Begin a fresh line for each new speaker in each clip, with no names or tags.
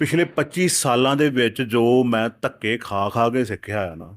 ਪਿਛਲੇ 25 ਸਾਲਾਂ ਦੇ ਵਿੱਚ ਜੋ ਮੈਂ ਧੱਕੇ ਖਾ ਖਾ ਕੇ ਸਿੱਖਿਆ ਆ ਨਾ,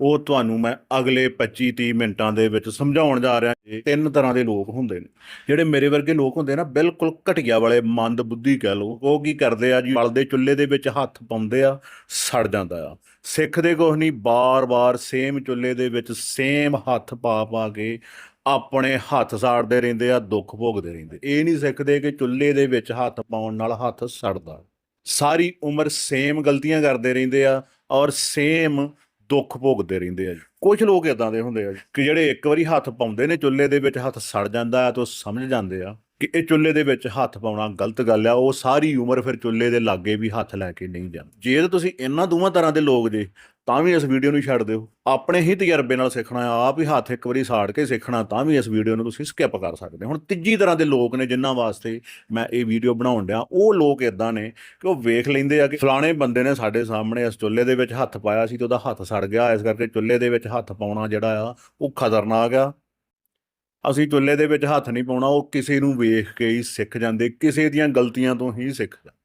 ਉਹ ਤੁਹਾਨੂੰ ਮੈਂ ਅਗਲੇ 25 30 ਮਿੰਟਾਂ ਦੇ ਵਿੱਚ ਸਮਝਾਉਣ ਜਾ ਰਿਹਾ ਜੀ ਤਿੰਨ ਤਰ੍ਹਾਂ ਦੇ ਲੋਕ ਹੁੰਦੇ ਨੇ। ਜਿਹੜੇ ਮੇਰੇ ਵਰਗੇ ਲੋਕ ਹੁੰਦੇ ਨਾ, ਬਿਲਕੁਲ ਘਟੀਆ ਵਾਲੇ ਮੰਦ ਬੁੱਧੀ ਕਹਿ ਲਓ, ਉਹ ਕੀ ਕਰਦੇ ਆ ਜੀ, ਬਲਦੇ ਚੁੱਲ੍ਹੇ ਦੇ ਵਿੱਚ ਹੱਥ ਪਾਉਂਦੇ ਆ, ਸੜ ਜਾਂਦਾ ਆ। ਸਿੱਖਦੇ ਕੁਛ ਨਹੀਂ, ਬਾਰ-ਬਾਰ ਸੇਮ ਚੁੱਲ੍ਹੇ ਦੇ ਵਿੱਚ ਸੇਮ ਹੱਥ ਪਾ ਪਾ ਕੇ ਆਪਣੇ ਹੱਥ ਸਾੜਦੇ ਰਹਿੰਦੇ ਆ, ਦੁੱਖ ਭੋਗਦੇ ਰਹਿੰਦੇ। ਇਹ ਨਹੀਂ ਸਿੱਖਦੇ ਕਿ ਚੁੱਲ੍ਹੇ ਦੇ ਵਿੱਚ ਹੱਥ ਪਾਉਣ ਨਾਲ ਹੱਥ ਸੜਦਾ। ਸਾਰੀ ਉਮਰ ਸੇਮ ਗਲਤੀਆਂ ਕਰਦੇ ਰਹਿੰਦੇ ਆ ਔਰ ਸੇਮ ਦੁੱਖ ਭੋਗਦੇ ਰਹਿੰਦੇ ਆ ਜੀ। ਕੁਝ ਲੋਕ ਇਦਾਂ ਦੇ ਹੁੰਦੇ ਆ ਕਿ ਜਿਹੜੇ ਇੱਕ ਵਾਰੀ ਹੱਥ ਪਾਉਂਦੇ ਨੇ ਚੁੱਲ੍ਹੇ ਦੇ ਵਿੱਚ ਹੱਥ ਸੜ ਜਾਂਦਾ ਆ ਤਾਂ ਉਹ ਸਮਝ ਜਾਂਦੇ ਆ। ਕਿ ਇਹ ਚੁੱਲ੍ਹੇ ਦੇ ਵਿੱਚ ਹੱਥ ਪਾਉਣਾ ਗਲਤ ਗੱਲ ਆ, ਉਹ ਸਾਰੀ ਉਮਰ ਫਿਰ ਚੁੱਲ੍ਹੇ ਦੇ ਲਾਗੇ ਵੀ ਹੱਥ ਲੈ ਕੇ ਨਹੀਂ ਜਾਂਦੇ ਜੇ ਤਾਂ ਤੁਸੀਂ ਇਹਨਾਂ ਦੋਵਾਂ ਤਰ੍ਹਾਂ ਦੇ ਲੋਕ ਜੇ, ਤਾਂ ਵੀ ਇਸ ਵੀਡੀਓ ਨੂੰ ਛੱਡ ਦਿਓ। ਆਪਣੇ ਹੀ ਤਜਰਬੇ ਨਾਲ ਸਿੱਖਣਾ ਆ ਆਪ ਹੀ ਹੱਥ ਇੱਕ ਵਾਰੀ ਸਾੜ ਕੇ ਸਿੱਖਣਾ, ਤਾਂ ਵੀ ਇਸ ਵੀਡੀਓ ਨੂੰ ਤੁਸੀਂ ਸਕਿਪ ਕਰ ਸਕਦੇ ਹੁਣ ਤੀਜੀ ਤਰ੍ਹਾਂ ਦੇ ਲੋਕ ਨੇ ਜਿਨ੍ਹਾਂ ਵਾਸਤੇ ਮੈਂ ਇਹ ਵੀਡੀਓ ਬਣਾਉਣ ਡਿਆ, ਉਹ ਲੋਕ ਇਦਾਂ ਨੇ ਕਿ ਉਹ ਵੇਖ ਲੈਂਦੇ ਆ ਕਿ ਫਲਾਣੇ ਬੰਦੇ ਨੇ ਸਾਡੇ ਸਾਹਮਣੇ ਇਸ ਚੁੱਲ੍ਹੇ ਦੇ ਵਿੱਚ ਹੱਥ ਪਾਇਆ ਸੀ ਤੇ ਉਹਦਾ ਹੱਥ ਸੜ ਗਿਆ, ਇਸ ਕਰਕੇ ਚੁੱਲ੍ਹੇ ਦੇ ਵਿੱਚ ਹੱਥ ਪਾਉਣਾ ਜਿਹੜਾ ਆ, ਉਹ ਖਤਰਨਾਕ ਆ। ਅਸੀਂ ਚੁੱਲ੍ਹੇ ਦੇ ਵਿੱਚ ਹੱਥ ਨਹੀਂ ਪਾਉਣਾ, ਉਹ ਕਿਸੇ ਨੂੰ ਵੇਖ ਕੇ ਹੀ ਸਿੱਖ ਜਾਂਦੇ, ਕਿਸੇ ਦੀਆਂ ਗਲਤੀਆਂ ਤੋਂ ਹੀ ਸਿੱਖ ਜਾਂਦੇ।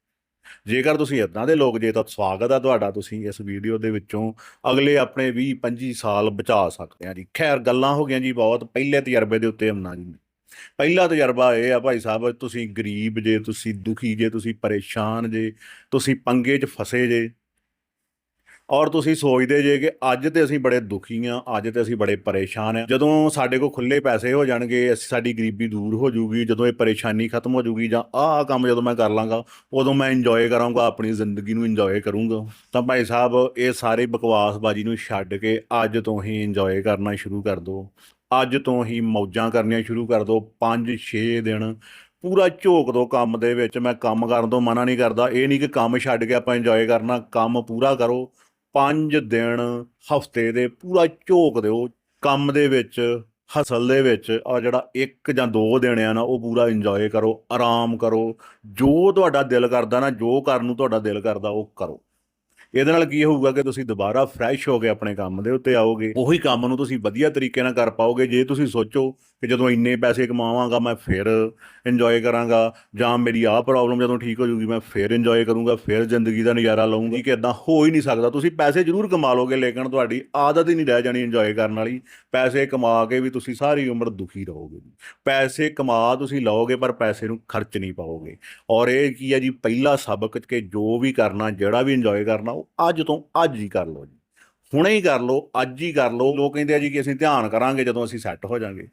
ਜੇਕਰ ਤੁਸੀਂ ਇਦਾਂ ਦੇ ਲੋਕ ਜੇ, ਤਾਂ ਸਵਾਗਤ ਆ ਤੁਹਾਡਾ ਤੁਸੀਂ ਇਸ ਵੀਡੀਓ ਦੇ ਵਿੱਚੋਂ। ਅਗਲੇ ਆਪਣੇ 20 25 ਸਾਲ ਬਚਾ ਸਕਦੇ ਆ ਜੀ। ਖੈਰ, ਗੱਲਾਂ ਹੋ ਗਈਆਂ ਜੀ ਬਹੁਤ, ਪਹਿਲੇ ਤਜਰਬੇ ਦੇ ਉੱਤੇ ਹਮਨਾ ਜੀ ਪਹਿਲਾ ਤਜਰਬਾ ਇਹ ਆ ਭਾਈ ਸਾਹਿਬ, ਤੁਸੀਂ ਗਰੀਬ ਜੇ, ਤੁਸੀਂ ਦੁਖੀ ਜੇ, ਤੁਸੀਂ ਪਰੇਸ਼ਾਨ ਜੇ, ਤੁਸੀਂ ਪੰਗੇ 'ਚ ਫਸੇ ਜੇ ਔਰ ਤੁਸੀਂ ਸੋਚਦੇ ਜੇ ਕਿ ਅੱਜ ਤੇ ਅਸੀਂ ਬੜੇ ਦੁਖੀ ਆ, ਅੱਜ ਤੇ ਅਸੀਂ ਬੜੇ ਪਰੇਸ਼ਾਨ ਆ। ਜਦੋਂ ਸਾਡੇ ਕੋਲ ਖੁੱਲੇ ਪੈਸੇ ਹੋ ਜਾਣਗੇ, ਅਸੀਂ, ਸਾਡੀ ਗਰੀਬੀ ਦੂਰ ਹੋ ਜੂਗੀ, ਜਦੋਂ ਇਹ ਪਰੇਸ਼ਾਨੀ ਖਤਮ ਹੋ ਜੂਗੀ ਜਾਂ ਆਹ ਕੰਮ ਜਦੋਂ ਮੈਂ ਕਰ ਲਾਂਗਾ, ਉਦੋਂ ਮੈਂ ਇੰਜੋਏ ਕਰਾਂਗਾ, ਆਪਣੀ ਜ਼ਿੰਦਗੀ ਨੂੰ ਇੰਜੋਏ ਕਰੂੰਗਾ। ਤਾਂ ਭਾਈ ਸਾਹਿਬ, ਇਹ ਸਾਰੇ ਬਕਵਾਸਬਾਜੀ ਨੂੰ ਛੱਡ ਕੇ ਅੱਜ ਤੋਂ ਹੀ ਇੰਜੋਏ ਕਰਨਾ ਸ਼ੁਰੂ ਕਰ ਦਿਓ ਅੱਜ ਤੋਂ ਹੀ ਮੌਜਾਂ ਕਰਨੀਆਂ ਸ਼ੁਰੂ ਕਰ ਦਿਓ 5-6 ਦਿਨ। ਪੂਰਾ ਝੋਕ ਦੋ ਕੰਮ ਦੇ ਵਿੱਚ, ਮੈਂ ਕੰਮ ਕਰਨ ਤੋਂ ਮਨਾ ਨਹੀਂ ਕਰਦਾ। ਇਹ ਨਹੀਂ ਕਿ ਕੰਮ ਛੱਡ ਕੇ ਆਪਾਂ ਇੰਜੋਏ ਕਰਨਾ, ਕੰਮ ਪੂਰਾ ਕਰੋ। 5 ਦਿਨ ਹਫ਼ਤੇ ਦੇ ਪੂਰਾ ਝੋਕ ਦਿਓ, ਕੰਮ ਦੇ ਵਿੱਚ ਹਸਲ ਦੇ ਵਿੱਚ ਆ ਜਿਹੜਾ ਇੱਕ ਜਾਂ ਦੋ ਦਿਨ ਆ ਨਾ, ਉਹ ਪੂਰਾ ਇੰਜੋਏ ਕਰੋ, ਆਰਾਮ ਕਰੋ। ਜੋ ਤੁਹਾਡਾ ਦਿਲ ਕਰਦਾ ਨਾ, ਜੋ ਕਰਨ ਨੂੰ ਤੁਹਾਡਾ ਦਿਲ ਕਰਦਾ, ਉਹ ਕਰੋ। ਇਹਦੇ ਨਾਲ ਕੀ ਹੋਊਗਾ ਕਿ ਤੁਸੀਂ ਦੁਬਾਰਾ ਫਰੈਸ਼ ਹੋ ਕੇ ਆਪਣੇ ਕੰਮ ਦੇ ਉੱਤੇ ਆਓਗੇ। ਉਹੀ ਕੰਮ ਨੂੰ ਤੁਸੀਂ ਵਧੀਆ ਤਰੀਕੇ ਨਾਲ ਕਰ ਪਾਓਗੇ। ਜੇ ਤੁਸੀਂ ਸੋਚੋ ਕਿ ਜਦੋਂ ਇੰਨੇ ਪੈਸੇ ਕਮਾਵਾਂਗਾ, ਮੈਂ ਫਿਰ ਇੰਜੋਏ ਕਰਾਂਗਾ ਜਾਂ ਮੇਰੀ ਆਹ ਪ੍ਰੋਬਲਮ ਜਦੋਂ ਠੀਕ ਹੋ ਜੂਗੀ, ਮੈਂ ਫਿਰ ਇੰਜੋਏ ਕਰੂੰਗਾ, ਫਿਰ ਜ਼ਿੰਦਗੀ ਦਾ ਨਜ਼ਾਰਾ ਲਵਾਂਗੀ ਕਿ ਇਦਾਂ ਹੋ ਹੀ ਨਹੀਂ ਸਕਦਾ। ਤੁਸੀਂ ਪੈਸੇ ਜ਼ਰੂਰ ਕਮਾ ਲੋਗੇ ਲੇਕਿਨ ਤੁਹਾਡੀ ਆਦਤ ਹੀ ਨਹੀਂ ਰਹਿ ਜਾਣੀ ਇੰਜੋਏ ਕਰਨ ਵਾਲੀ। ਪੈਸੇ ਕਮਾ ਕੇ ਵੀ ਤੁਸੀਂ ਸਾਰੀ ਉਮਰ ਦੁਖੀ ਰਹੋਗੇ। ਪੈਸੇ ਕਮਾ ਤੁਸੀਂ ਲਓਗੇ, ਪਰ ਪੈਸੇ ਨੂੰ ਖਰਚ ਨਹੀਂ ਪਾਓਗੇ। ਔਰ ਇਹ ਕੀ ਹੈ ਜੀ, ਪਹਿਲਾ ਸਬਕ ਕਿ ਜੋ ਵੀ ਕਰਨਾ, ਜਿਹੜਾ ਵੀ ਇੰਜੋਏ ਕਰਨਾ, ਉਹ ਅੱਜ ਤੋਂ ਅੱਜ ਹੀ ਕਰ ਲਓ ਜੀ। ਹੁਣੇ ਹੀ ਕਰ ਲਓ, ਅੱਜ ਹੀ ਕਰ ਲਓ। ਲੋਕ ਕਹਿੰਦੇ ਆ ਜੀ ਕਿ ਅਸੀਂ ਧਿਆਨ ਕਰਾਂਗੇ ਜਦੋਂ ਅਸੀਂ ਸੈੱਟ ਹੋ ਜਾਾਂਗੇ।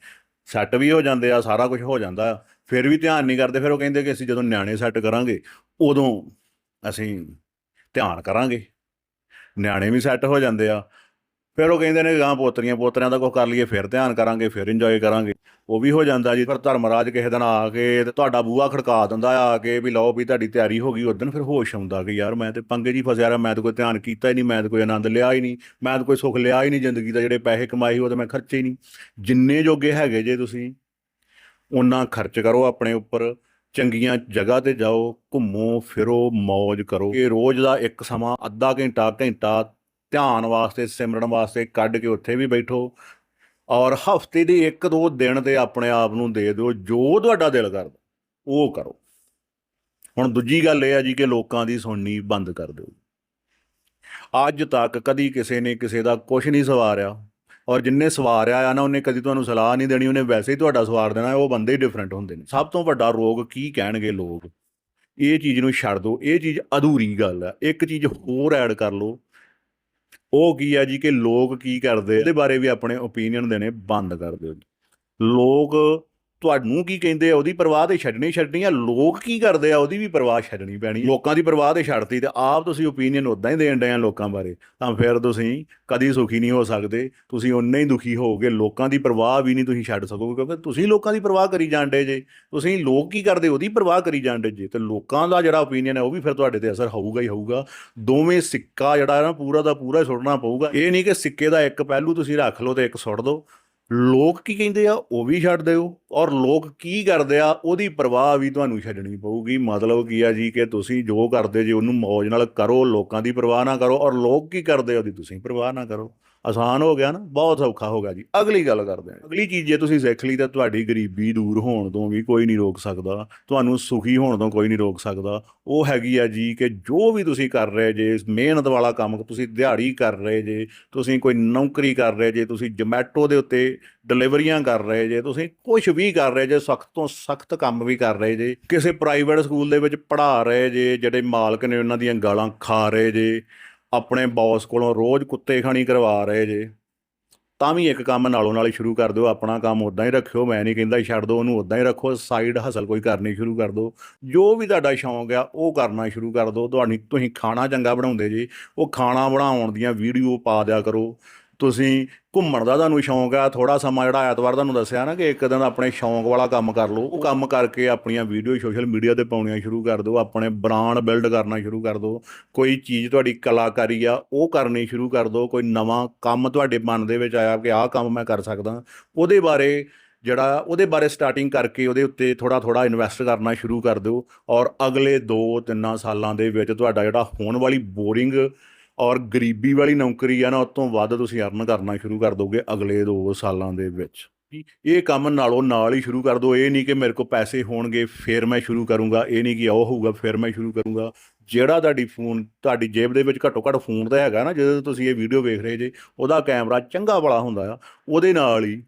ਸੈੱਟ ਵੀ ਹੋ ਜਾਂਦੇ ਆ, ਸਾਰਾ ਕੁਝ ਹੋ ਜਾਂਦਾ ਆ। ਫਿਰ ਵੀ ਧਿਆਨ ਨਹੀਂ ਕਰਦੇ, ਫਿਰ ਉਹ ਕਹਿੰਦੇ ਕਿ ਅਸੀਂ ਜਦੋਂ ਨਿਆਣੇ ਸੈੱਟ ਕਰਾਂਗੇ, ਉਦੋਂ ਅਸੀਂ ਧਿਆਨ ਕਰਾਂਗੇ। ਨਿਆਣੇ ਵੀ ਸੈੱਟ ਹੋ ਜਾਂਦੇ ਆ। ਫਿਰ ਉਹ ਕਹਿੰਦੇ ਨੇ ਗਾਂ ਪੋਤਰੀਆਂ, ਪੋਤਰਿਆਂ ਦਾ ਕੁਝ ਕਰ ਲਈਏ, ਫਿਰ ਧਿਆਨ ਕਰਾਂਗੇ, ਫਿਰ ਇੰਜੋਏ ਕਰਾਂਗੇ। ਉਹ ਵੀ ਹੋ ਜਾਂਦਾ ਜੀ ਪਰ ਧਰਮਰਾਜ ਕਿਸੇ ਦਿਨ ਆ ਕੇ ਤੇ ਤੁਹਾਡਾ ਬੂਆ ਖੜਕਾ ਦਿੰਦਾ ਆ ਕੇ ਵੀ ਲਓ ਵੀ ਤੁਹਾਡੀ ਤਿਆਰੀ ਹੋ ਗਈ ਉਦੋਂ ਫਿਰ ਹੋਸ਼ ਆਉਂਦਾ ਕਿ ਯਾਰ ਮੈਂ ਤੇ ਪੰਗੇ ਜੀ ਫਸਿਆ ਰਿਹਾ, ਮੈਂ ਤਾਂ ਕੋਈ ਧਿਆਨ ਕੀਤਾ ਹੀ ਨਹੀਂ, ਮੈਂ ਤਾਂ ਕੋਈ ਆਨੰਦ ਲਿਆ ਹੀ ਨਹੀਂ, ਮੈਂ ਤਾਂ ਕੋਈ ਸੁੱਖ ਲਿਆ ਹੀ ਨਹੀਂ ਜ਼ਿੰਦਗੀ ਦਾ, ਜਿਹੜੇ ਪੈਸੇ ਕਮਾਏ ਉਹ ਤਾਂ ਮੈਂ ਖਰਚੇ ਹੀ ਨਹੀਂ। ਜਿੰਨੇ ਜੋਗੇ ਹੈਗੇ ਜੇ ਤੁਸੀਂ ਉਹਨਾਂ ਖਰਚ ਕਰੋ ਆਪਣੇ ਉੱਪਰ, ਚੰਗੀਆਂ ਜਗ੍ਹਾ ਤੇ ਜਾਓ, ਘੁੰਮੋ, ਫਿਰੋ ਮौज ਕਰੋ। ਇਹ ਰੋਜ਼ ਦਾ ਇੱਕ ਸਮਾਂ, ਅੱਧਾ ਘੰਟਾ ਘੰਟਾ ਧਿਆਨ ਵਾਸਤੇ, ਸਿਮਰਨ ਵਾਸਤੇ ਕੱਢ ਕੇ ਉੱਥੇ ਵੀ ਬੈਠੋ ਔਰ ਹਫ਼ਤੇ ਦੇ ਇੱਕ ਦੋ ਦਿਨ ਤੇ ਆਪਣੇ ਆਪ ਨੂੰ ਦੇ ਦਿਓ, ਜੋ ਤੁਹਾਡਾ ਦਿਲ ਕਰਦਾ, ਉਹ ਕਰੋ। ਹੁਣ ਦੂਜੀ ਗੱਲ ਇਹ ਆ ਜੀ ਕਿ ਲੋਕਾਂ ਦੀ ਸੁਣਨੀ ਬੰਦ ਕਰ ਦਿਓ। ਅੱਜ ਤੱਕ ਕਦੀ ਕਿਸੇ ਨੇ ਕਿਸੇ ਦਾ ਕੁਝ ਨਹੀਂ ਸਵਾਰਿਆ ਔਰ ਜਿੰਨੇ ਸਵਾਰਿਆ ਆ ਨਾ, ਉਹਨੇ ਕਦੀ ਤੁਹਾਨੂੰ ਸਲਾਹ ਨਹੀਂ ਦੇਣੀ, ਉਹਨੇ ਵੈਸੇ ਹੀ ਤੁਹਾਡਾ ਸਵਾਰ ਦੇਣਾ, ਉਹ ਬੰਦੇ ਹੀ ਡਿਫਰੈਂਟ ਹੁੰਦੇ ਨੇ। ਸਭ ਤੋਂ ਵੱਡਾ ਰੋਗ ਕੀ ਕਹਿਣਗੇ ਲੋਕ? ਇਹ ਚੀਜ਼ ਨੂੰ ਛੱਡ ਦਿਓ, ਇਹ ਚੀਜ਼ ਅਧੂਰੀ ਗੱਲ ਆ, ਇੱਕ ਚੀਜ਼ ਹੋਰ ਐਡ ਕਰ ਲਓ। ਉਹ ਕੀ ਆ ਜੀ ਕਿ ਲੋਕ ਕੀ ਕਰਦੇ ਇਹਦੇ ਬਾਰੇ ਵੀ ਆਪਣੇ ਓਪੀਨੀਅਨ ਦੇਣੇ ਬੰਦ ਕਰ ਦਿਓ ਜੀ। ਲੋਕ ਤੁਹਾਨੂੰ ਕੀ ਕਹਿੰਦੇ ਆ, ਉਹਦੀ ਪਰਵਾਹ ਤੇ ਛੱਡਣੀ ਛੱਡਣੀ ਆ, ਲੋਕ ਕੀ ਕਰਦੇ ਆ, ਉਹਦੀ ਵੀ ਪਰਵਾਹ ਛੱਡਣੀ ਪੈਣੀ ਲੋਕਾਂ ਦੀ ਪਰਵਾਹ ਤੇ ਛੱਡਤੀ ਤੇ ਆਪ ਤੁਸੀਂ ਓਪੀਨੀਅਨ ਉਦਾਂ ਹੀ ਦੇਣ ਡਏ ਆ ਲੋਕਾਂ ਬਾਰੇ। ਤਾਂ ਫਿਰ ਤੁਸੀਂ ਕਦੀ ਸੁਖੀ ਨਹੀਂ ਹੋ ਸਕਦੇ, ਤੁਸੀਂ ਉਨੇ ਹੀ ਦੁਖੀ ਹੋਵੋਗੇ, ਲੋਕਾਂ ਦੀ ਪਰਵਾਹ ਵੀ ਨਹੀਂ ਤੁਸੀਂ ਛੱਡ ਸਕੋਗੇ, ਕਿਉਂਕਿ ਤੁਸੀਂ ਲੋਕਾਂ ਦੀ ਪਰਵਾਹ ਕਰੀ ਜਾਂਦੇ ਜੇ। ਤੁਸੀਂ ਲੋਕ ਕੀ ਕਰਦੇ, ਉਹਦੀ ਪਰਵਾਹ ਕਰੀ ਜਾਂਦੇ ਜੇ। ਤੇ ਲੋਕਾਂ ਦਾ ਜਿਹੜਾ ਓਪੀਨੀਅਨ ਹੈ ਉਹ ਵੀ ਫਿਰ ਤੁਹਾਡੇ ਤੇ ਅਸਰ ਹੋਊਗਾ ਹੀ ਹੋਊਗਾ। ਦੋਵੇਂ ਸਿੱਕਾ ਜਿਹੜਾ ਨਾ, ਪੂਰਾ ਦਾ ਪੂਰਾ ਸੁੱਟਣਾ ਪਊਗਾ। ਇਹ ਨਹੀਂ ਕਿ ਸਿੱਕੇ ਦਾ ਇੱਕ ਪਹਿਲੂ ਤੁਸੀਂ ਰੱਖ ਲਓ ਤੇ ਇੱਕ ਸੁੱਟ ਦਿਓ। ਲੋਕ ਕੀ ਕਹਿੰਦੇ ਆ? ਉਹ ਵੀ ਛੱਡ ਦਿਓ। ਔਰ ਲੋਕ ਕੀ ਕਰਦੇ ਆ? ਉਹਦੀ ਪਰਵਾਹ ਵੀ ਤੁਹਾਨੂੰ ਛੱਡਣੀ ਪਊਗੀ। ਮਤਲਬ ਕੀ ਆ ਜੀ ਕਿ ਤੁਸੀਂ ਜੋ ਕਰਦੇ ਜੇ ਉਹਨੂੰ ਮौज ਨਾਲ ਕਰੋ, ਲੋਕਾਂ ਦੀ ਪਰਵਾਹ ਨਾ ਕਰੋ। ਔਰ ਲੋਕ ਕੀ ਕਰਦੇ ਆ ਉਹਦੀ ਤੁਸੀਂ ਪਰਵਾਹ ਨਾ ਕਰੋ। ਆਸਾਨ ਹੋ ਗਿਆ ਨਾ, ਬਹੁਤ ਸੌਖਾ ਹੋ ਗਿਆ ਜੀ। ਅਗਲੀ ਗੱਲ ਕਰਦੇ ਹਾਂ। ਅਗਲੀ ਚੀਜ਼ ਜੇ ਤੁਸੀਂ ਸਿੱਖ ਲਈ ਤਾਂ ਤੁਹਾਡੀ ਗਰੀਬੀ ਦੂਰ ਹੋਣ ਤੋਂ ਵੀ ਕੋਈ ਨਹੀਂ ਰੋਕ ਸਕਦਾ। ਤੁਹਾਨੂੰ ਸੁਖੀ ਹੋਣ ਤੋਂ ਕੋਈ ਨਹੀਂ ਰੋਕ ਸਕਦਾ। ਉਹ ਹੈਗੀ ਆ ਜੀ ਕਿ ਜੋ ਵੀ ਤੁਸੀਂ ਕਰ ਰਹੇ ਜੇ, ਮਿਹਨਤ ਵਾਲਾ ਕੰਮ ਤੁਸੀਂ ਦਿਹਾੜੀ ਕਰ ਰਹੇ ਜੇ, ਤੁਸੀਂ ਕੋਈ ਨੌਕਰੀ ਕਰ ਰਹੇ ਜੇ, ਤੁਸੀਂ ਜਮੈਟੋ ਦੇ ਉੱਤੇ ਡਿਲੀਵਰੀਆਂ ਕਰ ਰਹੇ ਜੇ, ਤੁਸੀਂ ਕੁਝ ਵੀ ਕਰ ਰਹੇ ਜੇ, ਸਖਤ ਤੋਂ ਸਖਤ ਕੰਮ ਵੀ ਕਰ ਰਹੇ ਜੇ, ਕਿਸੇ ਪ੍ਰਾਈਵੇਟ ਸਕੂਲ ਦੇ ਵਿੱਚ ਪੜ੍ਹਾ ਰਹੇ ਜੇ, ਜਿਹੜੇ ਮਾਲਕ ਨੇ ਉਹਨਾਂ ਦੀਆਂ ਗਾਲਾਂ ਖਾ ਰਹੇ ਜੇ ਆਪਣੇ ਬੌਸ ਕੋਲੋਂ ਰੋਜ਼ ਕੁੱਤੇ ਖਾਣੀ ਕਰਵਾ ਰਹੇ ਜੇ, ਤਾਂ ਵੀ ਇੱਕ ਕੰਮ ਨਾਲੋਂ ਨਾਲ ਹੀ ਸ਼ੁਰੂ ਕਰ ਦਿਓ, ਆਪਣਾ ਕੰਮ ਉਦਾਂ ਹੀ ਰੱਖਿਓ, ਮੈਂ ਨਹੀਂ ਕਹਿੰਦਾ ਛੱਡ ਦਿਓ ਉਹਨੂੰ ਉਦਾਂ ਹੀ ਰੱਖੋ ਸਾਈਡ ਹਸਲ ਕੋਈ ਕਰਨੀ ਸ਼ੁਰੂ ਕਰ ਦਿਓ, ਜੋ ਵੀ ਤੁਹਾਡਾ ਸ਼ੌਂਕ ਆ, ਉਹ ਕਰਨਾ ਸ਼ੁਰੂ ਕਰ ਦਿਓ, ਤੁਹਾਡੀ, ਤੁਸੀਂ ਖਾਣਾ ਚੰਗਾ ਬਣਾਉਂਦੇ ਜੀ, ਉਹ ਖਾਣਾ ਬਣਾਉਣ ਦੀਆਂ ਵੀਡੀਓ ਪਾ ਦਿਆ ਕਰੋ ਤੁਸੀਂ ਘੁੰਮਣ ਦਾ ਤੁਹਾਨੂੰ ਸ਼ੌਂਕ ਆ ਥੋੜਾ ਸਮਾਂ ਜਿਹੜਾ ਐਤਵਾਰ ਤੁਹਾਨੂੰ ਦੱਸਿਆ ਨਾ ਕਿ ਇੱਕ ਦਿਨ ਆਪਣੇ ਸ਼ੌਂਕ ਵਾਲਾ ਕੰਮ ਕਰ ਲਓ। ਉਹ ਕੰਮ ਕਰਕੇ ਆਪਣੀਆਂ ਵੀਡੀਓ ਸੋਸ਼ਲ ਮੀਡੀਆ ਤੇ ਪਾਉਣੀਆਂ ਸ਼ੁਰੂ ਕਰ ਦਿਓ, ਆਪਣੇ ਬ੍ਰਾਂਡ ਬਿਲਡ ਕਰਨਾ ਸ਼ੁਰੂ ਕਰ ਦਿਓ। ਕੋਈ ਚੀਜ਼ ਤੁਹਾਡੀ ਕਲਾਕਾਰੀ ਆ, ਉਹ ਕਰਨੀ ਸ਼ੁਰੂ ਕਰ ਦਿਓ। ਕੋਈ ਨਵਾਂ ਕੰਮ ਤੁਹਾਡੇ ਮਨ ਦੇ ਵਿੱਚ ਆਇਆ ਕਿ ਆਹ ਕੰਮ ਮੈਂ ਕਰ ਸਕਦਾ। ਉਹਦੇ ਬਾਰੇ ਜਿਹੜਾ, ਉਹਦੇ ਬਾਰੇ ਸਟਾਰਟਿੰਗ ਕਰਕੇ ਉਹਦੇ ਉੱਤੇ ਥੋੜਾ ਥੋੜਾ ਇਨਵੈਸਟ ਕਰਨਾ ਸ਼ੁਰੂ ਕਰ ਦਿਓ। ਔਰ ਅਗਲੇ 2-3 ਸਾਲਾਂ ਦੇ ਵਿੱਚ ਤੁਹਾਡਾ ਜਿਹੜਾ ਹੋਣ ਵਾਲੀ ਬੋਰਿੰਗ ਔਰ ਗਰੀਬੀ ਵਾਲੀ ਨੌਕਰੀ ਆ ਨਾ ਉਸ ਤੋਂ ਵੱਧ ਤੁਸੀਂ ਅਰਨ ਕਰਨਾ ਸ਼ੁਰੂ ਕਰ ਦੋਗੇ ਅਗਲੇ 2 ਸਾਲਾਂ ਦੇ ਵਿੱਚ। ਇਹ ਕੰਮ ਨਾਲੋਂ ਨਾਲ ਹੀ ਸ਼ੁਰੂ ਕਰ ਦਿਓ ਇਹ ਨਹੀਂ ਕਿ ਮੇਰੇ ਕੋਲ ਪੈਸੇ ਹੋਣਗੇ, ਫਿਰ ਮੈਂ ਸ਼ੁਰੂ ਕਰੂੰਗਾ। ਇਹ ਨਹੀਂ ਕਿ ਉਹ ਹੋਊਗਾ, ਫਿਰ ਮੈਂ ਸ਼ੁਰੂ ਕਰੂੰਗਾ। ਜਿਹੜਾ ਤੁਹਾਡੀ ਫੋਨ, ਤੁਹਾਡੀ ਜੇਬ ਦੇ ਵਿੱਚ ਘੱਟੋ ਘੱਟ ਫੋਨ ਤਾਂ ਹੈਗਾ ਨਾ, ਜਦੋਂ ਤੁਸੀਂ ਇਹ ਵੀਡੀਓ ਵੇਖ ਰਹੇ ਜੇ, ਉਹਦਾ ਕੈਮਰਾ ਚੰਗਾ ਵਾਲਾ ਹੁੰਦਾ ਆ, ਉਹਦੇ ਨਾਲ ਹੀ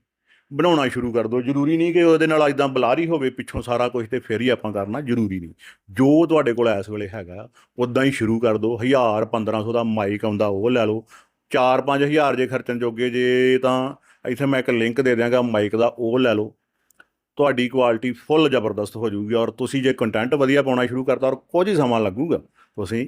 ਬਣਾਉਣਾ ਸ਼ੁਰੂ ਕਰ ਦਿਓ। ਜ਼ਰੂਰੀ ਨਹੀਂ ਕਿ ਉਹਦੇ ਨਾਲ ਇਦਾਂ ਬਲਾਰੀ ਹੋਵੇ, ਪਿੱਛੋਂ ਸਾਰਾ ਕੁਝ ਤੇ ਫਿਰ ਹੀ ਆਪਾਂ ਕਰਨਾ, ਜ਼ਰੂਰੀ ਨਹੀਂ। ਜੋ ਤੁਹਾਡੇ ਕੋਲ ਇਸ ਵੇਲੇ ਹੈਗਾ ਉਦਾਂ ਹੀ ਸ਼ੁਰੂ ਕਰ ਦਿਓ। 1000 1500 ਦਾ ਮਾਈਕ ਆਉਂਦਾ, ਉਹ ਲੈ ਲਓ। 4-5000 ਜੇ ਖਰਚਣ ਜੋਗੇ, ਜੇ ਤਾਂ ਇੱਥੇ ਮੈਂ ਇੱਕ ਲਿੰਕ ਦੇ ਦਿਆਂਗਾ ਮਾਈਕ ਦਾ, ਉਹ ਲੈ ਲਓ। ਤੁਹਾਡੀ ਕੁਆਲਿਟੀ ਫੁੱਲ ਜ਼ਬਰਦਸਤ ਹੋ ਜਾਊਗੀ ਔਰ ਤੁਸੀਂ ਜੇ ਕੰਟੈਂਟ ਵਧੀਆ ਪਾਉਣਾ ਸ਼ੁਰੂ ਕਰਤਾ ਔਰ ਕੁਝ ਹੀ ਸਮਾਂ ਲੱਗੂਗਾ, ਤੁਸੀਂ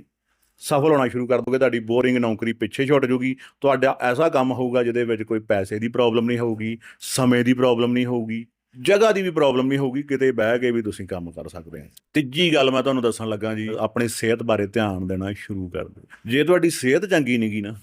ਸਫਲ ਹੋਣਾ ਸ਼ੁਰੂ ਕਰ ਦੋਗੇ, ਤੁਹਾਡੀ ਬੋਰਿੰਗ ਨੌਕਰੀ ਪਿੱਛੇ ਛੁੱਟ ਜੂਗੀ। ਤੁਹਾਡਾ ਐਸਾ ਕੰਮ ਹੋਊਗਾ ਜਿਹਦੇ ਵਿੱਚ ਕੋਈ ਪੈਸੇ ਦੀ ਪ੍ਰੋਬਲਮ ਨਹੀਂ ਹੋਊਗੀ, ਸਮੇਂ ਦੀ ਪ੍ਰੋਬਲਮ ਨਹੀਂ ਹੋਊਗੀ, ਜਗ੍ਹਾ ਦੀ ਵੀ ਪ੍ਰੋਬਲਮ ਨਹੀਂ ਹੋਊਗੀ, ਕਿਤੇ ਬਹਿ ਕੇ ਵੀ ਤੁਸੀਂ ਕੰਮ ਕਰ ਸਕਦੇ ਹੋ। ਤੀਜੀ ਗੱਲ ਮੈਂ ਤੁਹਾਨੂੰ ਦੱਸਣ ਲੱਗਾ ਜੀ, ਆਪਣੀ ਸਿਹਤ ਬਾਰੇ ਧਿਆਨ ਦੇਣਾ ਸ਼ੁਰੂ ਕਰ ਦਿਓ। ਜੇ ਤੁਹਾਡੀ ਸਿਹਤ ਚੰਗੀ ਨਹੀਂ ਨਹੀਂਗੀ ਨਾ,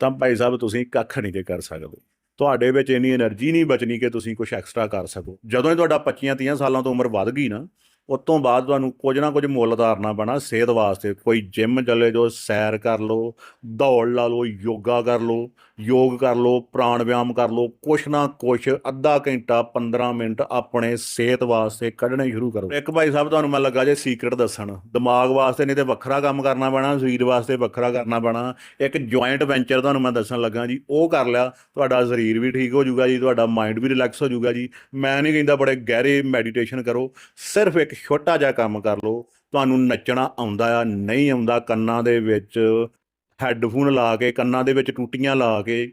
ਤਾਂ ਭਾਈ ਸਾਹਿਬ ਤੁਸੀਂ ਕੱਖ ਨਹੀਂ ਤੇ ਕਰ ਸਕਦੇ। ਤੁਹਾਡੇ ਵਿੱਚ ਇੰਨੀ એનર્ਜੀ ਨਹੀਂ ਬਚਣੀ ਕਿ ਤੁਸੀਂ ਕੁਝ ਐਕਸਟਰਾ ਕਰ ਸਕੋ। ਜਦੋਂ ਹੀ ਤੁਹਾਡਾ 25 30 ਸਾਲਾਂ ਤੋਂ ਉਮਰ ਵੱਧ ਗਈ ਨਾ ਉਸ ਤੋਂ ਬਾਅਦ ਤੁਹਾਨੂੰ ਕੁਝ ਨਾ ਕੁਝ ਮੁੱਲ ਧਾਰਨਾ ਪੈਣਾ ਸਿਹਤ ਵਾਸਤੇ। ਕੋਈ ਜਿਮ ਚਲੇ ਜਾਓ, ਸੈਰ ਕਰ ਲਓ, ਦੌੜ ਲਾ ਲਓ, ਯੋਗਾ ਕਰ ਲਓ, ਯੋਗ ਕਰ ਲਓ ਵਿਆਮ ਕਰ ਲਓ, ਕੁਛ ਨਾ ਕੁਛ ਅੱਧਾ ਘੰਟਾ 15 ਮਿੰਟ ਆਪਣੇ ਸਿਹਤ ਵਾਸਤੇ ਕੱਢਣੇ ਸ਼ੁਰੂ ਕਰੋ। ਇੱਕ ਭਾਈ ਸਾਹਿਬ, ਤੁਹਾਨੂੰ ਮੈਂ ਲੱਗਾ ਜੇ ਸੀਕ੍ਰੇਟ ਦੱਸਣ। ਦਿਮਾਗ ਵਾਸਤੇ ਨਹੀਂ ਤੇ ਵੱਖਰਾ ਕੰਮ ਕਰਨਾ ਪੈਣਾ, ਸਰੀਰ ਵਾਸਤੇ ਵੱਖਰਾ ਕਰਨਾ ਪੈਣਾ। ਇੱਕ ਜੁਆਇੰਟ ਵੈਂਚਰ ਤੁਹਾਨੂੰ ਮੈਂ ਦੱਸਣ ਲੱਗਾ ਜੀ, ਉਹ ਕਰ ਲਿਆ। ਤੁਹਾਡਾ ਸਰੀਰ ਵੀ ਠੀਕ ਹੋ ਜਾਊਗਾ ਜੀ, ਤੁਹਾਡਾ ਮਾਈਂਡ ਵੀ ਰਿਲੈਕਸ ਹੋ ਜਾਊਗਾ ਜੀ। ਮੈਂ ਨਹੀਂ ਕਹਿੰਦਾ ਬੜੇ ਗਹਿਰੇ ਮੈਡੀਟੇਸ਼ਨ ਕਰੋ। ਸਿਰਫ ਇੱਕ ਛੋਟਾ ਜਿਹਾ ਕੰਮ ਕਰ ਲਓ। ਤੁਹਾਨੂੰ ਨੱਚਣਾ ਆਉਂਦਾ ਆ, ਨਹੀਂ ਆਉਂਦਾ ਕੰਨਾਂ ਦੇ ਵਿੱਚ, ਹੈੱਡਫੋਨ ਲਾ ਕੇ, ਕੰਨਾਂ ਦੇ ਵਿੱਚ ਟੂਟੀਆਂ ਲਾ ਕੇ,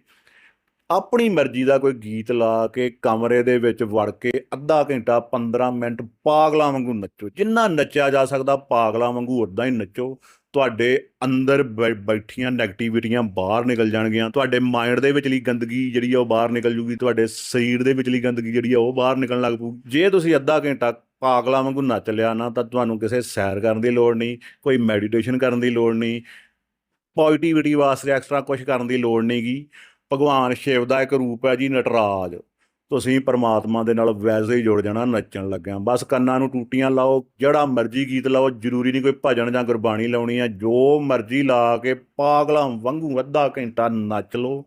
ਆਪਣੀ ਮਰਜ਼ੀ ਦਾ ਕੋਈ ਗੀਤ ਲਾ ਕੇ, ਕਮਰੇ ਦੇ ਵਿੱਚ ਵੜ ਕੇ, ਅੱਧਾ ਘੰਟਾ 15 ਮਿੰਟ ਪਾਗਲਾਂ ਵਾਂਗੂ ਨੱਚੋ। ਜਿੰਨਾ ਨੱਚਿਆ ਜਾ ਸਕਦਾ, ਪਾਗਲਾਂ ਵਾਂਗੂ ਉਦਾਂ ਹੀ ਨੱਚੋ। ਤੁਹਾਡੇ ਅੰਦਰ ਬੈ- ਬੈਠੀਆਂ ਨੈਗੇਟਿਵਿਟੀਆਂ ਬਾਹਰ ਨਿਕਲ ਜਾਣਗੀਆਂ। ਤੁਹਾਡੇ ਮਾਈਂਡ ਦੇ ਵਿਚਲੀ ਗੰਦਗੀ ਜਿਹੜੀ ਆ ਉਹ ਬਾਹਰ ਨਿਕਲ ਜੂਗੀ। ਤੁਹਾਡੇ ਸਰੀਰ ਦੇ ਵਿਚਲੀ ਗੰਦਗੀ ਜਿਹੜੀ ਆ ਉਹ ਬਾਹਰ ਨਿਕਲਣ ਲੱਗ ਪਊਗੀ ਜੇ ਤੁਸੀਂ ਅੱਧਾ ਘੰਟਾ ਪਾਗਲਾਂ ਵਾਂਗੂ ਨੱਚ ਲਿਆ ਨਾ, ਤਾਂ ਤੁਹਾਨੂੰ ਕਿਸੇ ਸੈਰ ਕਰਨ ਦੀ ਲੋੜ ਨਹੀਂ, ਕੋਈ ਮੈਡੀਟੇਸ਼ਨ ਕਰਨ ਦੀ ਲੋੜ ਨਹੀਂ ਪੋਜ਼ਿਟਿਵਿਟੀ ਵਾਸਤੇ ਐਕਸਟਰਾ ਕੁਝ ਕਰਨ ਦੀ ਲੋੜ ਨਹੀਂਗੀ ਭਗਵਾਨ ਸ਼ਿਵ ਦਾ ਇੱਕ ਰੂਪ ਹੈ ਜੀ ਨਟਰਾਜ। ਤੁਸੀਂ ਪਰਮਾਤਮਾ ਦੇ ਨਾਲ ਵੈਸੇ ਹੀ ਜੁੜ ਜਾਣਾ, ਨੱਚਣ ਲੱਗਿਆ। ਬਸ ਕੰਨਾਂ ਨੂੰ ਟੂਟੀਆਂ ਲਾਓ, ਜਿਹੜਾ ਮਰਜ਼ੀ ਗੀਤ ਲਾਓ, ਜ਼ਰੂਰੀ ਨਹੀਂ ਕੋਈ ਭਜਨ ਜਾਂ ਗੁਰਬਾਣੀ ਲਾਉਣੀ ਆ ਜੋ ਮਰਜ਼ੀ ਲਾ ਕੇ ਪਾਗਲਾਂ ਵਾਂਗੂ ਅੱਧਾ ਘੰਟਾ ਨੱਚ ਲਓ।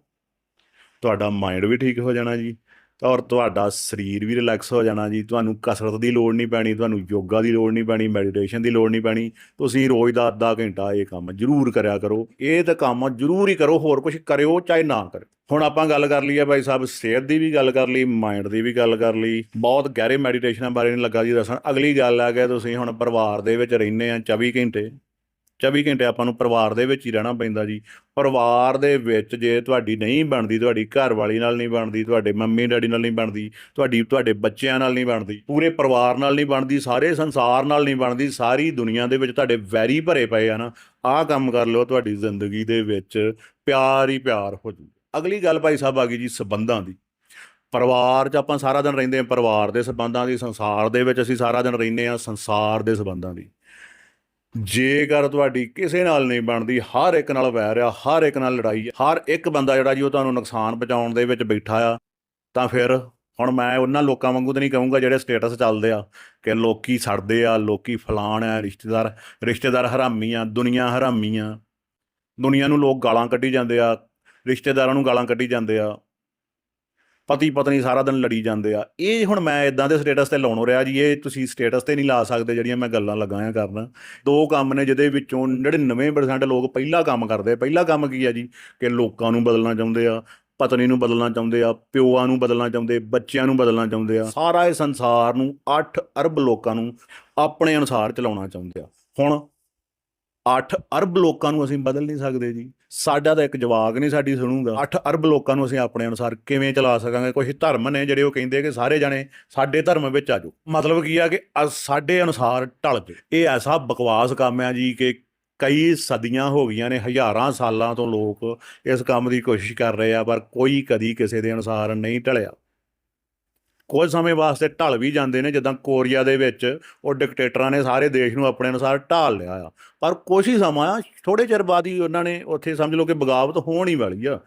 ਤੁਹਾਡਾ ਮਾਈਂਡ ਵੀ ਠੀਕ ਹੋ ਜਾਣਾ ਜੀ। ਔਰ ਤੁਹਾਡਾ ਸਰੀਰ ਵੀ ਰਿਲੈਕਸ ਹੋ ਜਾਣਾ ਜੀ। ਤੁਹਾਨੂੰ ਕਸਰਤ ਦੀ ਲੋੜ ਨਹੀਂ ਪੈਣੀ, ਤੁਹਾਨੂੰ ਯੋਗਾ ਦੀ ਲੋੜ ਨਹੀਂ ਪੈਣੀ ਮੈਡੀਟੇਸ਼ਨ ਦੀ ਲੋੜ ਨਹੀਂ ਪੈਣੀ। ਤੁਸੀਂ ਰੋਜ਼ ਦਾ ਅੱਧਾ ਘੰਟਾ ਇਹ ਕੰਮ ਜ਼ਰੂਰ ਕਰਿਆ ਕਰੋ। ਇਹ ਤਾਂ ਕੰਮ ਜ਼ਰੂਰ ਹੀ ਕਰੋ, ਹੋਰ ਕੁਝ ਕਰਿਓ ਚਾਹੇ ਨਾ ਕਰਿਓ। ਹੁਣ ਆਪਾਂ ਗੱਲ ਕਰ ਲਈ ਹੈ ਭਾਈ ਸਾਹਿਬ, ਸਿਹਤ ਦੀ ਵੀ ਗੱਲ ਕਰ ਲਈ ਮਾਈਂਡ ਦੀ ਵੀ ਗੱਲ ਕਰ ਲਈ। ਬਹੁਤ ਗਹਿਰੇ ਮੈਡੀਟੇਸ਼ਨਾਂ ਬਾਰੇ ਨਹੀਂ ਲੱਗਾ ਜੀ ਦੱਸਣ। ਅਗਲੀ ਗੱਲ ਆ ਗਿਆ ਤੁਸੀਂ ਹੁਣ ਪਰਿਵਾਰ ਦੇ ਵਿੱਚ ਰਹਿੰਦੇ ਆ 24 ਘੰਟੇ। 24 ਘੰਟੇ ਆਪਾਂ ਨੂੰ ਪਰਿਵਾਰ ਦੇ ਵਿੱਚ ਹੀ ਰਹਿਣਾ ਪੈਂਦਾ ਜੀ। ਪਰਿਵਾਰ ਦੇ ਵਿੱਚ ਜੇ ਤੁਹਾਡੀ ਨਹੀਂ ਬਣਦੀ, ਤੁਹਾਡੀ ਘਰ ਵਾਲੀ ਨਾਲ ਨਹੀਂ ਬਣਦੀ, ਤੁਹਾਡੇ ਮੰਮੀ ਡੈਡੀ ਨਾਲ ਨਹੀਂ ਬਣਦੀ, ਤੁਹਾਡੀ, ਤੁਹਾਡੇ ਬੱਚਿਆਂ ਨਾਲ ਨਹੀਂ ਬਣਦੀ, ਪੂਰੇ ਪਰਿਵਾਰ ਨਾਲ ਨਹੀਂ ਬਣਦੀ, ਸਾਰੇ ਸੰਸਾਰ ਨਾਲ ਨਹੀਂ ਬਣਦੀ, ਸਾਰੀ ਦੁਨੀਆ ਦੇ ਵਿੱਚ ਤੁਹਾਡੇ ਵੈਰੀ ਭਰੇ ਪਏ ਆ ਨਾ, ਆਹ ਕੰਮ ਕਰ ਲਓ ਤੁਹਾਡੀ ਜ਼ਿੰਦਗੀ ਦੇ ਵਿੱਚ ਪਿਆਰ ਹੀ ਪਿਆਰ ਹੋ ਜੂ। ਅਗਲੀ ਗੱਲ ਭਾਈ ਸਾਹਿਬ ਆ ਗਈ ਜੀ ਸਬੰਧਾਂ ਦੀ। ਪਰਿਵਾਰ 'ਚ ਆਪਾਂ ਸਾਰਾ ਦਿਨ ਰਹਿੰਦੇ ਆ ਪਰਿਵਾਰ ਦੇ ਸਬੰਧਾਂ ਦੀ, ਸੰਸਾਰ ਦੇ ਵਿੱਚ ਅਸੀਂ ਸਾਰਾ ਦਿਨ ਰਹਿੰਦੇ ਆ ਸੰਸਾਰ ਦੇ ਸਬੰਧਾਂ ਦੀ। ਜੇਕਰ ਤੁਹਾਡੀ ਕਿਸੇ ਨਾਲ ਨਹੀਂ ਬਣਦੀ, ਹਰ ਇੱਕ ਨਾਲ ਵੈਰ ਆ, ਹਰ ਇੱਕ ਨਾਲ ਲੜਾਈ ਆ, ਹਰ ਇੱਕ ਬੰਦਾ ਜਿਹੜਾ ਜੀ ਉਹ ਤੁਹਾਨੂੰ ਨੁਕਸਾਨ ਪਹੁੰਚਾਉਣ ਦੇ ਵਿੱਚ ਬੈਠਾ ਆ, ਤਾਂ ਫਿਰ ਹੁਣ ਮੈਂ ਉਹਨਾਂ ਲੋਕਾਂ ਵਾਂਗੂ ਤਾਂ ਨਹੀਂ ਕਹੂੰਗਾ ਜਿਹੜੇ ਸਟੇਟਸ ਚੱਲਦੇ ਆ, ਕਿ ਲੋਕੀ ਸੜਦੇ ਆ, ਲੋਕੀ ਫਲਾਣ ਆ, ਰਿਸ਼ਤੇਦਾਰ ਰਿਸ਼ਤੇਦਾਰ ਹਰਾਮੀ ਆ ਦੁਨੀਆ ਹਰਾਮੀ ਆ ਦੁਨੀਆ ਨੂੰ ਲੋਕ ਗਾਲਾਂ ਕੱਢੀ ਜਾਂਦੇ ਆ, ਰਿਸ਼ਤੇਦਾਰਾਂ ਨੂੰ ਗਾਲਾਂ ਕੱਢੀ ਜਾਂਦੇ ਆ ਪਤੀ ਪਤਨੀ ਸਾਰਾ ਦਿਨ ਲੜੀ ਜਾਂਦੇ ਆ। ਇਹ ਹੁਣ ਮੈਂ ਇਦਾਂ ਦੇ ਸਟੇਟਸ ਤੇ ਲਾਉਣੋਂ ਰਿਹਾ ਜੀ, ਇਹ ਤੁਸੀਂ ਸਟੇਟਸ ਤੇ ਨਹੀਂ ਲਾ ਸਕਦੇ ਜਿਹੜੀਆਂ ਮੈਂ ਗੱਲਾਂ ਲਗਾਇਆ ਕਰਨ। ਦੋ ਕੰਮ ਨੇ ਜਿਹਦੇ ਵਿੱਚੋਂ 99% ਲੋਕ ਪਹਿਲਾ ਕੰਮ ਕਰਦੇ ਆ। ਪਹਿਲਾ ਕੰਮ ਕੀ ਆ ਜੀ? ਕਿ ਲੋਕਾਂ ਨੂੰ ਬਦਲਣਾ ਚਾਹੁੰਦੇ ਆ, ਪਤਨੀ ਨੂੰ ਬਦਲਣਾ ਚਾਹੁੰਦੇ ਆ, ਪਿਓਆਂ ਨੂੰ ਬਦਲਣਾ ਚਾਹੁੰਦੇ, ਬੱਚਿਆਂ ਨੂੰ ਬਦਲਣਾ ਚਾਹੁੰਦੇ ਆ। ਸਾਰਾ ਇਹ ਸੰਸਾਰ ਨੂੰ 8 ਅਰਬ ਲੋਕਾਂ ਨੂੰ ਆਪਣੇ ਅਨੁਸਾਰ ਚਲਾਉਣਾ ਚਾਹੁੰਦੇ ਆ। ਹੁਣ 8 ਅਰਬ ਲੋਕਾਂ ਨੂੰ ਅਸੀਂ ਬਦਲ ਨਹੀਂ ਸਕਦੇ ਜੀ। ਸਾਡਾ ਤਾਂ ਇੱਕ ਜਵਾਕ ਨਹੀਂ ਸਾਡੀ ਸੁਣੂਗਾ। 8 ਅਰਬ ਲੋਕਾਂ ਨੂੰ ਅਸੀਂ ਆਪਣੇ ਅਨੁਸਾਰ ਕਿਵੇਂ ਚਲਾ ਸਕਾਂਗੇ? ਕੁਝ ਧਰਮ ਨੇ ਜਿਹੜੇ ਉਹ ਕਹਿੰਦੇ ਕਿ ਸਾਰੇ ਜਣੇ ਸਾਡੇ ਧਰਮ ਵਿੱਚ ਆ ਜਾਓ। ਮਤਲਬ ਕੀ ਆ ਕਿ ਅ- ਸਾਡੇ ਅਨੁਸਾਰ ਢਲ ਜਾਓ। ਇਹ ਐਸਾ ਬਕਵਾਸ ਕੰਮ ਆ ਜੀ ਕਿ ਕਈ ਸਦੀਆਂ ਹੋ ਗਈਆਂ ਨੇ, ਹਜ਼ਾਰਾਂ ਸਾਲਾਂ ਤੋਂ ਲੋਕ ਇਸ ਕੰਮ ਦੀ ਕੋਸ਼ਿਸ਼ ਕਰ ਰਹੇ ਆ, ਪਰ ਕੋਈ ਕਦੀ ਕਿਸੇ ਦੇ ਅਨੁਸਾਰ ਨਹੀਂ ਢਲਿਆ ਕੁਝ ਸਮੇਂ ਵਾਸਤੇ ਢਲ ਵੀ ਜਾਂਦੇ ਨੇ, ਜਿੱਦਾਂ ਕੋਰੀਆ ਦੇ ਵਿੱਚ ਉਹ ਡਿਕਟੇਟਰਾਂ ਨੇ ਸਾਰੇ ਦੇਸ਼ ਨੂੰ ਆਪਣੇ ਅਨੁਸਾਰ ਢਾਲ ਲਿਆ ਆ। ਪਰ ਕੁਛ ਹੀ ਸਮਾਂ ਆ ਥੋੜੇ ਚਿਰ ਬਾਅਦ ਹੀ ਉਹਨਾਂ ਨੇ ਉੱਥੇ ਸਮਝ ਲਓ ਕਿ ਬਗਾਵਤ ਹੋਣ ਹੀ ਵਾਲੀ ਆ।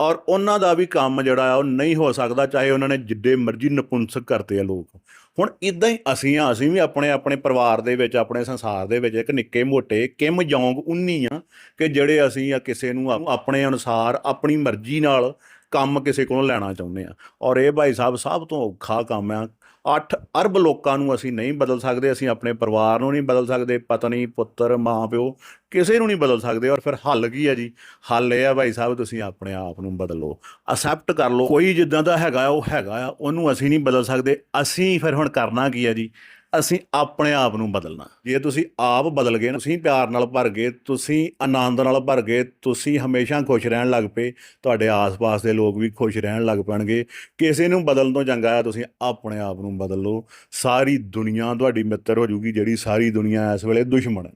ਔਰ ਉਹਨਾਂ ਦਾ ਵੀ ਕੰਮ ਜਿਹੜਾ ਆ, ਉਹ ਨਹੀਂ ਹੋ ਸਕਦਾ ਚਾਹੇ ਉਹਨਾਂ ਨੇ ਜਿੱਡੇ ਮਰਜ਼ੀ ਨਪੁੰਸਕ ਕਰਤੇ ਆ ਲੋਕ। ਹੁਣ ਇਦਾਂ ਹੀ ਅਸੀਂ ਆ, ਅਸੀਂ ਵੀ ਆਪਣੇ ਆਪਣੇ ਪਰਿਵਾਰ ਦੇ ਵਿੱਚ, ਆਪਣੇ ਸੰਸਾਰ ਦੇ ਵਿੱਚ ਇੱਕ ਨਿੱਕੇ ਮੋਟੇ ਕਿਮ ਜੋਂਗ ਉਨੀ ਆ ਕਿ ਜਿਹੜੇ ਅਸੀਂ ਆ ਕਿਸੇ ਨੂੰ ਆਪਣੇ ਅਨੁਸਾਰ ਆਪਣੀ ਮਰਜ਼ੀ ਨਾਲ ਕੰਮ ਕਿਸੇ ਕੋਲੋਂ ਲੈਣਾ ਚਾਹੁੰਦੇ ਆ ਔਰ ਇਹ ਭਾਈ ਸਾਹਿਬ ਸਭ ਤੋਂ ਔਖਾ ਕੰਮ ਆ। 8 ਅਰਬ ਲੋਕਾਂ ਨੂੰ ਅਸੀਂ ਨਹੀਂ ਬਦਲ ਸਕਦੇ, ਅਸੀਂ ਆਪਣੇ ਪਰਿਵਾਰ ਨੂੰ ਨਹੀਂ ਬਦਲ ਸਕਦੇ, ਪਤਨੀ, ਪੁੱਤਰ ਮਾਂ ਪਿਓ ਕਿਸੇ ਨੂੰ ਨਹੀਂ ਬਦਲ ਸਕਦੇ। ਔਰ ਫਿਰ ਹੱਲ ਕੀ ਹੈ ਜੀ? ਹੱਲ ਇਹ ਆ ਭਾਈ ਸਾਹਿਬ, ਤੁਸੀਂ ਆਪਣੇ ਆਪ ਨੂੰ ਬਦਲੋ ਅਸੈਪਟ ਕਰ ਲਓ। ਕੋਈ ਜਿੱਦਾਂ ਦਾ ਹੈਗਾ, ਉਹ ਹੈਗਾ ਆ, ਉਹਨੂੰ ਅਸੀਂ ਨਹੀਂ ਬਦਲ ਸਕਦੇ। ਅਸੀਂ ਫਿਰ ਹੁਣ ਕਰਨਾ ਕੀ ਹੈ ਜੀ? ਅਸੀਂ ਆਪਣੇ ਆਪ ਨੂੰ ਬਦਲਣਾ। ਜੇ ਤੁਸੀਂ ਆਪ ਬਦਲ ਗਏ ਤੁਸੀਂ ਪਿਆਰ ਨਾਲ ਭਰ ਗਏ, ਤੁਸੀਂ ਆਨੰਦ ਨਾਲ ਭਰ ਗਏ, ਤੁਸੀਂ ਹਮੇਸ਼ਾ ਖੁਸ਼ ਰਹਿਣ ਲੱਗ ਪਏ, ਤੁਹਾਡੇ ਆਸ-ਪਾਸ ਦੇ ਲੋਕ ਵੀ ਖੁਸ਼ ਰਹਿਣ ਲੱਗ ਪੈਣਗੇ। ਕਿਸੇ ਨੂੰ ਬਦਲਣ ਤੋਂ ਚੰਗਾ ਆ ਤੁਸੀਂ ਆਪਣੇ ਆਪ ਨੂੰ ਬਦਲ ਲਓ। ਸਾਰੀ ਦੁਨੀਆ ਤੁਹਾਡੀ ਮਿੱਤਰ ਹੋ ਜੂਗੀ, ਜਿਹੜੀ ਸਾਰੀ ਦੁਨੀਆ ਇਸ ਵੇਲੇ ਦੁਸ਼ਮਣ ਹੈ।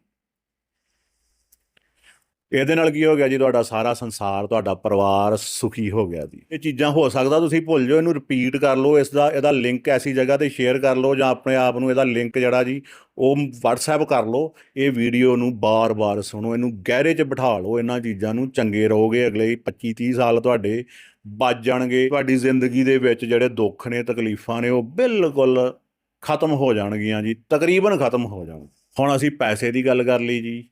ਇਹਦੇ ਨਾਲ ਕੀ ਹੋ ਗਿਆ ਜੀ? ਤੁਹਾਡਾ ਸਾਰਾ ਸੰਸਾਰ, ਤੁਹਾਡਾ ਪਰਿਵਾਰ ਸੁਖੀ ਹੋ ਗਿਆ ਜੀ। ਇਹ ਚੀਜ਼ਾਂ ਹੋ ਸਕਦਾ ਤੁਸੀਂ ਭੁੱਲ ਜਾਓ, ਇਹਨੂੰ ਰਿਪੀਟ ਕਰ ਲਓ ਇਸ ਦਾ ਇਹਦਾ ਲਿੰਕ ਐਸੀ ਜਗ੍ਹਾ ਤੇ ਸ਼ੇਅਰ ਕਰ ਲਓ, ਜਾਂ ਆਪਣੇ ਆਪ ਨੂੰ ਇਹਦਾ ਲਿੰਕ ਜਿਹੜਾ ਜੀ, ਉਹ WhatsApp ਕਰ ਲਓ। ਇਹ ਵੀਡੀਓ ਨੂੰ ਬਾਰ-ਬਾਰ ਸੁਣੋ, ਇਹਨੂੰ ਗਹਿਰੇ 'ਚ ਬਿਠਾ ਲਓ, ਇਹਨਾਂ ਚੀਜ਼ਾਂ ਨੂੰ ਚੰਗੇ ਰਹੋਗੇ ਅਗਲੇ 25 30 ਸਾਲ ਤੁਹਾਡੇ ਬਚ ਜਾਣਗੇ। ਤੁਹਾਡੀ ਜ਼ਿੰਦਗੀ ਦੇ ਵਿੱਚ ਜਿਹੜੇ ਦੁੱਖ ਨੇ, ਤਕਲੀਫਾਂ ਨੇ, ਉਹ ਬਿਲਕੁਲ ਖਤਮ ਹੋ ਜਾਣਗੀਆਂ ਜੀ, ਤਕਰੀਬਨ ਖਤਮ ਹੋ ਜਾਣ। ਹੁਣ ਅਸੀਂ ਪੈਸੇ ਦੀ ਗੱਲ ਕਰ ਲਈ ਜੀ।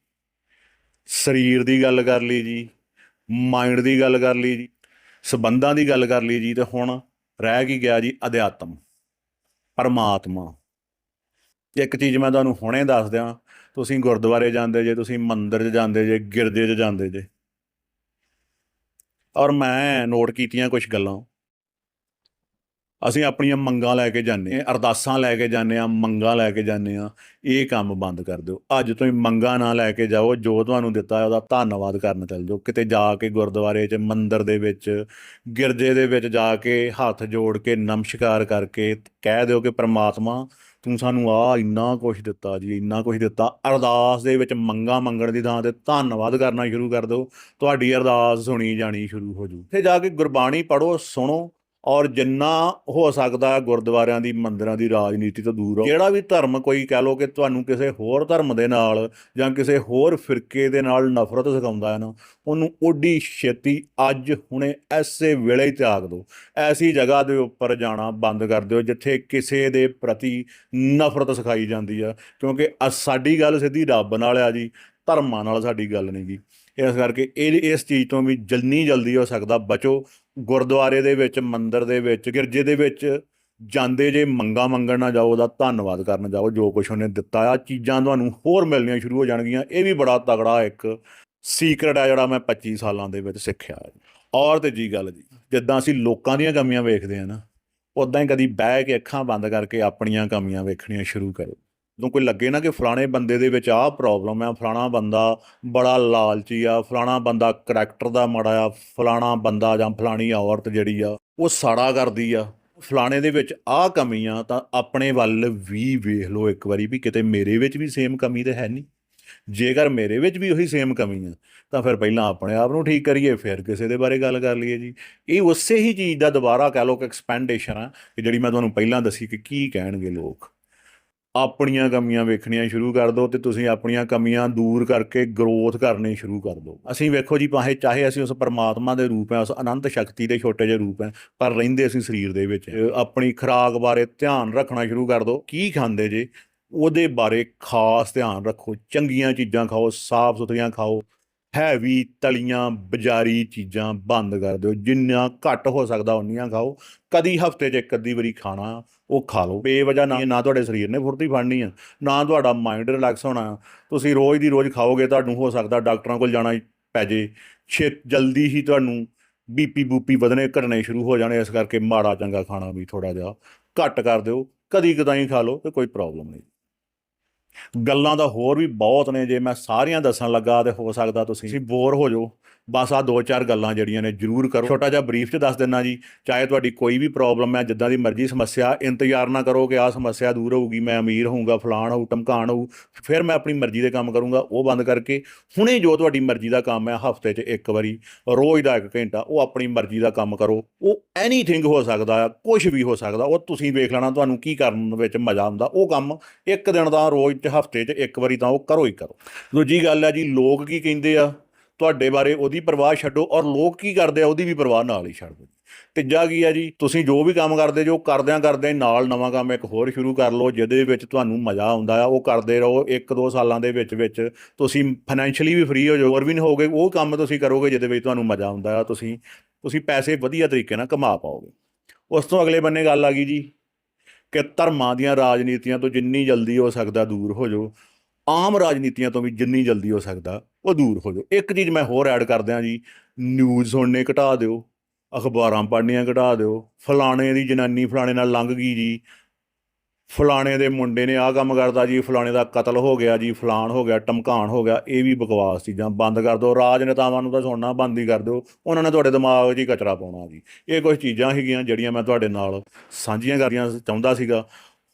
ਸਰੀਰ ਦੀ ਗੱਲ ਕਰ ਲਈ ਜੀ ਮਾਈਂਡ ਦੀ ਗੱਲ ਕਰ ਲਈ ਜੀ, ਸਬੰਧਾਂ ਦੀ ਗੱਲ ਕਰ ਲਈ ਜੀ, ਤੇ ਹੁਣ ਰਹਿ ਕੀ ਗਿਆ ਜੀ ਅਧਿਆਤਮ, ਪਰਮਾਤਮਾ। ਇੱਕ ਚੀਜ਼ ਮੈਂ ਤੁਹਾਨੂੰ ਹੁਣੇ ਦੱਸ ਦਿਆਂ, ਤੁਸੀਂ ਗੁਰਦੁਆਰੇ ਜਾਂਦੇ ਜੇ, ਤੁਸੀਂ ਮੰਦਿਰ 'ਚ ਜਾਂਦੇ ਜੇ ਗਿਰਜੇ 'ਚ ਜਾਂਦੇ ਜੇ। ਔਰ ਮੈਂ ਨੋਟ ਕੀਤੀਆਂ ਕੁਝ ਗੱਲਾਂ। ਅਸੀਂ ਆਪਣੀਆਂ ਮੰਗਾਂ ਲੈ ਕੇ ਜਾਂਦੇ ਹਾਂ, ਅਰਦਾਸਾਂ ਲੈ ਕੇ ਜਾਂਦੇ ਹਾਂ, ਮੰਗਾਂ ਲੈ ਕੇ ਜਾਂਦੇ ਹਾਂ, ਇਹ ਕੰਮ ਬੰਦ ਕਰ ਦਿਓ। ਅੱਜ ਤੋਂ ਹੀ ਮੰਗਾਂ ਨਾ ਲੈ ਕੇ ਜਾਓ, ਜੋ ਤੁਹਾਨੂੰ ਦਿੱਤਾ ਹੈ ਉਹਦਾ ਧੰਨਵਾਦ ਕਰਨ ਚੱਲ ਜਾਓ। ਕਿਤੇ ਜਾ ਕੇ ਗੁਰਦੁਆਰੇ 'ਚ, ਮੰਦਿਰ ਦੇ ਵਿੱਚ, ਗਿਰਜੇ ਦੇ ਵਿੱਚ ਜਾ ਕੇ ਹੱਥ ਜੋੜ ਕੇ ਨਮਸਕਾਰ ਕਰਕੇ ਕਹਿ ਦਿਓ ਕਿ ਪ੍ਰਮਾਤਮਾ, ਤੂੰ ਸਾਨੂੰ ਆ ਇੰਨਾ ਕੁਝ ਦਿੱਤਾ ਜੀ, ਇੰਨਾ ਕੁਝ ਦਿੱਤਾ। ਅਰਦਾਸ ਦੇ ਵਿੱਚ ਮੰਗਾਂ ਮੰਗਣ ਦੀ ਥਾਂ ਤੇ ਧੰਨਵਾਦ ਕਰਨਾ ਸ਼ੁਰੂ ਕਰ ਦਿਓ। ਤੁਹਾਡੀ ਅਰਦਾਸ ਸੁਣੀ ਜਾਣੀ ਸ਼ੁਰੂ ਹੋ ਜੂ। ਤੇ ਜਾ ਕੇ ਗੁਰਬਾਣੀ ਪੜੋ ਸੁਣੋ ਔਰ ਜਿੰਨਾ ਹੋ ਸਕਦਾ ਗੁਰਦੁਆਰਿਆਂ ਦੀ, ਮੰਦਿਰਾਂ ਦੀ ਰਾਜਨੀਤੀ ਤੋਂ ਦੂਰ ਰਹੋ। ਜਿਹੜਾ ਵੀ ਧਰਮ ਕੋਈ ਕਹਿ ਲੋ ਕਿ ਤੁਹਾਨੂੰ ਕਿਸੇ ਹੋਰ ਧਰਮ ਦੇ ਨਾਲ ਜਾਂ ਕਿਸੇ ਹੋਰ ਫਿਰਕੇ ਦੇ ਨਾਲ ਨਫ਼ਰਤ ਸਿਖਾਉਂਦਾ ਹੈ ਨਾ, ਉਹਨੂੰ ਓਡੀ ਛੇਤੀ ਅੱਜ, ਹੁਣੇ, ਐਸੇ ਵੇਲੇ ਹੀ ਤਿਆਗ ਦਿਓ। ਐਸੀ ਜਗ੍ਹਾ ਦੇ ਉੱਪਰ ਜਾਣਾ ਬੰਦ ਕਰ ਦਿਓ ਜਿੱਥੇ ਕਿਸੇ ਦੇ ਪ੍ਰਤੀ ਨਫ਼ਰਤ ਸਿਖਾਈ ਜਾਂਦੀ ਆ। ਕਿਉਂਕਿ ਅ- ਸਾਡੀ ਗੱਲ ਸਿੱਧੀ ਰੱਬ ਨਾਲ ਆ ਜੀ, ਧਰਮਾਂ ਨਾਲ ਸਾਡੀ ਗੱਲ ਨਹੀਂ ਜੀ ਇਸ ਕਰਕੇ ਇਹ, ਇਸ ਚੀਜ਼ ਤੋਂ ਵੀ ਜਲਨੀ ਜਲਦੀ ਹੋ ਸਕਦਾ ਬਚੋ। ਗੁਰਦੁਆਰੇ ਦੇ ਵਿੱਚ, ਮੰਦਿਰ ਦੇ ਵਿੱਚ, ਗਿਰਜੇ ਦੇ ਵਿੱਚ ਜਾਂਦੇ ਜੇ ਮੰਗਾ ਮੰਗਣ ਨਾ ਜਾਓ, ਉਹਦਾ ਧੰਨਵਾਦ ਕਰਨ ਜਾਓ, ਜੋ ਕੁਝ ਉਹਨੇ ਦਿੱਤਾ। ਆ ਚੀਜ਼ਾਂ ਤੁਹਾਨੂੰ ਹੋਰ ਮਿਲਣੀਆਂ ਸ਼ੁਰੂ ਹੋ ਜਾਣਗੀਆਂ। ਇਹ ਵੀ ਬੜਾ ਤਗੜਾ ਇੱਕ ਸੀਕਰਟ ਆ ਜਿਹੜਾ ਮੈਂ 25 ਸਾਲਾਂ ਦੇ ਵਿੱਚ ਸਿੱਖਿਆ ਹੈ। ਔਰ ਤੇ ਜੀ ਗੱਲ ਜੀ, ਜਿੱਦਾਂ ਅਸੀਂ ਲੋਕਾਂ ਦੀਆਂ ਕਮੀਆਂ ਵੇਖਦੇ ਆ ਨਾ ਉਦਾਂ ਹੀ ਕਦੀ ਬਹਿ ਕੇ ਅੱਖਾਂ ਬੰਦ ਕਰਕੇ ਆਪਣੀਆਂ ਕਮੀਆਂ ਵੇਖਣੀਆਂ ਸ਼ੁਰੂ ਕਰੋ। ਜਦੋਂ ਕੋਈ ਲੱਗੇ ਨਾ ਕਿ ਫਲਾਣੇ ਬੰਦੇ ਦੇ ਵਿੱਚ ਆਹ ਪ੍ਰੋਬਲਮ ਆ, ਫਲਾਣਾ ਬੰਦਾ ਬੜਾ ਲਾਲਚੀ ਆ, ਫਲਾਣਾ ਬੰਦਾ ਕਰੈਕਟਰ ਦਾ ਮਾੜਾ ਆ, ਫਲਾਣਾ ਬੰਦਾ ਜਾਂ ਫਲਾਣੀ ਔਰਤ ਜਿਹੜੀ ਆ, ਉਹ ਸਾੜਾ ਕਰਦੀ ਆ। ਫਲਾਣੇ ਦੇ ਵਿੱਚ ਆਹ ਕਮੀ ਆ, ਤਾਂ ਆਪਣੇ ਵੱਲ ਵੀ ਵੇਖ ਲਓ ਇੱਕ ਵਾਰੀ ਵੀ ਕਿਤੇ ਮੇਰੇ ਵਿੱਚ ਵੀ ਸੇਮ ਕਮੀ ਤੇ ਹੈ ਨਹੀਂ। ਜੇਕਰ ਮੇਰੇ ਵਿੱਚ ਵੀ ਉਹੀ ਸੇਮ ਕਮੀ ਆ, ਤਾਂ ਫਿਰ ਪਹਿਲਾਂ ਆਪਣੇ ਆਪ ਨੂੰ ਠੀਕ ਕਰੀਏ, ਫਿਰ ਕਿਸੇ ਦੇ ਬਾਰੇ ਗੱਲ ਕਰ ਲਈਏ ਜੀ। ਇਹ ਉਸੇ ਹੀ ਚੀਜ਼ ਦਾ ਦੁਬਾਰਾ ਕਹਿ ਲਓ ਕਿ ਐਕਸਪੈਂਡੇਸ਼ਨ ਆ, ਕਿ ਜਿਹੜੀ ਮੈਂ ਤੁਹਾਨੂੰ ਪਹਿਲਾਂ ਦੱਸੀ ਕਿ ਕੀ ਕਹਿਣਗੇ ਲੋਕ। ਆਪਣੀਆਂ ਕਮੀਆਂ ਵੇਖਣੀਆਂ ਸ਼ੁਰੂ ਕਰ ਦਿਓ ਤੇ ਤੁਸੀਂ ਆਪਣੀਆਂ ਕਮੀਆਂ ਦੂਰ ਕਰਕੇ ਗਰੋਥ ਕਰਨੀ ਸ਼ੁਰੂ ਕਰ ਦਿਓ ਅਸੀਂ ਵੇਖੋ ਜੀ, ਭਾਵੇਂ ਚਾਹੇ ਅਸੀਂ ਉਸ ਪਰਮਾਤਮਾ ਦੇ ਰੂਪ ਹੈ, ਉਸ ਅਨੰਤ ਸ਼ਕਤੀ ਦੇ ਛੋਟੇ ਜਿਹੇ ਰੂਪ ਹੈ, ਪਰ ਰਹਿੰਦੇ ਅਸੀਂ ਸਰੀਰ ਦੇ ਵਿੱਚ ਆਪਣੀ ਖੁਰਾਕ ਬਾਰੇ ਧਿਆਨ ਰੱਖਣਾ ਸ਼ੁਰੂ ਕਰ ਦਿਓ ਕੀ ਖਾਂਦੇ ਜੇ? ਉਹਦੇ ਬਾਰੇ ਖਾਸ ਧਿਆਨ ਰੱਖੋ। ਚੰਗੀਆਂ ਚੀਜ਼ਾਂ ਖਾਓ ਸਾਫ਼ ਸੁਥਰੀਆਂ ਖਾਓ। ਹੈਵੀ ਤਲੀਆਂ ਬਜ਼ਾਰੀ ਚੀਜ਼ਾਂ ਬੰਦ ਕਰ ਦਿਓ। ਜਿੰਨਾ ਘੱਟ ਹੋ ਸਕਦਾ ਉਨੀਆਂ ਖਾਓ। ਕਦੀ ਹਫ਼ਤੇ 'ਚ ਇੱਕ ਅੱਧੀ ਵਾਰੀ ਖਾਣਾ, ਉਹ ਖਾ ਲਓ। ਬੇਵਜ੍ਹਾ ਨਾ ਨਾ ਤੁਹਾਡੇ ਸਰੀਰ ਨੇ ਫੁਰਤੀ ਫੜਨੀ ਆ, ਨਾ ਤੁਹਾਡਾ ਮਾਈਂਡ ਰਿਲੈਕਸ ਹੋਣਾ ਤੁਸੀਂ ਰੋਜ਼ ਦੀ ਰੋਜ਼ ਖਾਓਗੇ, ਤੁਹਾਨੂੰ ਹੋ ਸਕਦਾ ਡਾਕਟਰਾਂ ਕੋਲ ਜਾਣਾ ਪੈ ਜੇ। ਛੇ, ਜਲਦੀ ਹੀ ਤੁਹਾਨੂੰ ਬੀਪੀ ਬੂਪੀ ਵਧਣੇ, ਘਟਣੇ ਸ਼ੁਰੂ ਹੋ ਜਾਣੇ, ਇਸ ਕਰਕੇ ਮਾੜਾ ਚੰਗਾ ਖਾਣਾ ਵੀ ਥੋੜਾ ਜਿਹਾ ਘੱਟ ਕਰ ਦਿਓ। ਕਦੀ ਕਦਾਈ ਖਾ ਲਓ ਤੇ ਕੋਈ ਪ੍ਰੋਬਲਮ ਨਹੀਂ। ਗੱਲਾਂ ਦਾ ਹੋਰ ਵੀ ਬਹੁਤ ਨੇ, ਜੇ ਮੈਂ ਸਾਰੀਆਂ ਦੱਸਣ ਲੱਗਾ ਤੇ ਹੋ ਸਕਦਾ ਤੁਸੀਂ ਬੋਰ ਹੋ ਜਾਓ। ਬਸ ਆ ਦੋ ਚਾਰ ਗੱਲਾਂ ਜਿਹੜੀਆਂ ਨੇ ਜਰੂਰ ਕਰੋ। ਛੋਟਾ ਜਿਹਾ ਬਰੀਫ ਚ ਦੱਸ ਦਿੰਨਾ ਜੀ, ਚਾਹੇ ਤੁਹਾਡੀ ਕੋਈ ਵੀ ਪ੍ਰੋਬਲਮ ਹੈ, ਜਿੱਦਾਂ ਦੀ ਮਰਜ਼ੀ ਸਮੱਸਿਆ, ਇੰਤਜ਼ਾਰ ਨਾ ਕਰੋ ਕਿ ਆ ਸਮੱਸਿਆ ਦੂਰ ਹੋਊਗੀ, ਮੈਂ ਅਮੀਰ ਹੋਊਗਾ, ਫਲਾਣ ਹੋਊ, ਟਮਕਾਣ ਹੋਊ, ਫਿਰ ਮੈਂ ਆਪਣੀ ਮਰਜ਼ੀ ਦੇ ਕੰਮ ਕਰੂੰਗਾ, ਉਹ ਬੰਦ ਕਰਕੇ ਹੁਣੇ ਜੋ ਤੁਹਾਡੀ ਮਰਜ਼ੀ ਦਾ ਕੰਮ ਹੈ, ਹਫ਼ਤੇ 'ਚ ਇੱਕ ਵਾਰੀ, ਰੋਜ਼ ਦਾ ਇੱਕ ਘੰਟਾ, ਉਹ ਆਪਣੀ ਮਰਜ਼ੀ ਦਾ ਕੰਮ ਕਰੋ। ਉਹ ਐਨੀਥਿੰਗ ਹੋ ਸਕਦਾ ਆ ਕੁਝ ਵੀ ਹੋ ਸਕਦਾ, ਉਹ ਤੁਸੀਂ ਵੇਖ ਲੈਣਾ ਤੁਹਾਨੂੰ ਕੀ ਕਰਨ ਵਿੱਚ ਮਜ਼ਾ ਆਉਂਦਾ, ਉਹ ਕੰਮ ਇੱਕ ਦਿਨ ਦਾ ਰੋਜ਼ 'ਚ ਹਫ਼ਤੇ 'ਚ ਇੱਕ ਵਾਰੀ ਤਾਂ ਉਹ ਕਰੋ ਹੀ ਕਰੋ। ਦੂਜੀ ਗੱਲ ਹੈ ਜੀ, ਲੋਕ ਕੀ ਕਹਿੰਦੇ ਆ? ਤੁਹਾਡੇ ਬਾਰੇ ਉਹਦੀ ਪਰਵਾਹ ਛੱਡੋ ਔਰ ਲੋਕ ਕੀ ਕਰਦੇ ਆ, ਉਹਦੀ ਵੀ ਪਰਵਾਹ ਨਾਲ ਹੀ ਛੱਡ ਦਿਓ ਤੀਜਾ ਕੀ ਆ ਜੀ, ਤੁਸੀਂ ਜੋ ਵੀ ਕੰਮ ਕਰਦੇ ਜੋ ਕਰਦਿਆਂ ਕਰਦਿਆਂ ਨਾਲ ਨਵਾਂ ਕੰਮ ਇੱਕ ਹੋਰ ਸ਼ੁਰੂ ਕਰ ਲਓ, ਜਿਹਦੇ ਵਿੱਚ ਤੁਹਾਨੂੰ ਮਜ਼ਾ ਆਉਂਦਾ ਆ, ਉਹ ਕਰਦੇ ਰਹੋ, ਇੱਕ ਦੋ ਸਾਲਾਂ ਦੇ ਵਿੱਚ ਵਿੱਚ ਤੁਸੀਂ ਫਾਈਨੈਂਸ਼ੀਅਲੀ ਵੀ ਫ੍ਰੀ ਹੋ ਜਾਓ, ਹੋਰ ਵੀ ਨਹੀਂ ਹੋਗੇ, ਉਹ ਕੰਮ ਤੁਸੀਂ ਕਰੋਗੇ ਜਿਹਦੇ ਵਿੱਚ ਤੁਹਾਨੂੰ ਮਜ਼ਾ ਆਉਂਦਾ ਆ, ਤੁਸੀਂ ਤੁਸੀਂ ਪੈਸੇ ਵਧੀਆ ਤਰੀਕੇ ਨਾਲ ਕਮਾ ਪਾਓਗੇ। ਉਸ ਤੋਂ ਅਗਲੇ ਬੰਨੇ ਗੱਲ ਆ ਗਈ ਜੀ ਕਿ ਧਰਮਾਂ ਦੀਆਂ ਰਾਜਨੀਤੀਆਂ ਤੋਂ ਜਿੰਨੀ ਜਲਦੀ ਹੋ ਸਕਦਾ ਦੂਰ ਹੋ ਜਾਓ, ਆਮ ਰਾਜਨੀਤੀਆਂ ਤੋਂ ਵੀ ਜਿੰਨੀ ਜਲਦੀ ਹੋ ਸਕਦਾ, ਉਹ ਦੂਰ ਹੋ ਜਾਓ। ਇੱਕ ਚੀਜ਼ ਮੈਂ ਹੋਰ ਐਡ ਕਰ ਦਿਆਂ ਜੀ ਨਿਊਜ਼ ਸੁਣਨੇ ਘਟਾ ਦਿਓ, ਅਖਬਾਰਾਂ ਪੜ੍ਹਨੀਆਂ ਘਟਾ ਦਿਓ, ਫਲਾਣੇ ਦੀ ਜਨਾਨੀ ਫਲਾਣੇ ਨਾਲ ਲੰਘ ਗਈ ਜੀ ਫਲਾਣੇ ਦੇ ਮੁੰਡੇ ਨੇ ਆਹ ਕੰਮ ਕਰਦਾ ਜੀ, ਫਲਾਣੇ ਦਾ ਕਤਲ ਹੋ ਗਿਆ ਜੀ, ਫਲਾਣ ਹੋ ਗਿਆ, ਟਮਕਾਣ ਹੋ ਗਿਆ, ਇਹ ਵੀ ਬਕਵਾਸ ਚੀਜ਼ਾਂ ਬੰਦ ਕਰ ਦਿਓ ਰਾਜਨੇਤਾਵਾਂ ਨੂੰ ਤਾਂ ਸੁਣਨਾ, ਬੰਦ ਹੀ ਕਰ ਦਿਓ, ਉਹਨਾਂ ਨੇ ਤੁਹਾਡੇ ਦਿਮਾਗ 'ਚ ਹੀ ਕਚਰਾ ਪਾਉਣਾ ਜੀ। ਇਹ ਕੁਝ ਚੀਜ਼ਾਂ ਹੈਗੀਆਂ ਜਿਹੜੀਆਂ ਮੈਂ ਤੁਹਾਡੇ ਨਾਲ ਸਾਂਝੀਆਂ ਕਰਨੀਆਂ ਚਾਹੁੰਦਾ ਸੀਗਾ।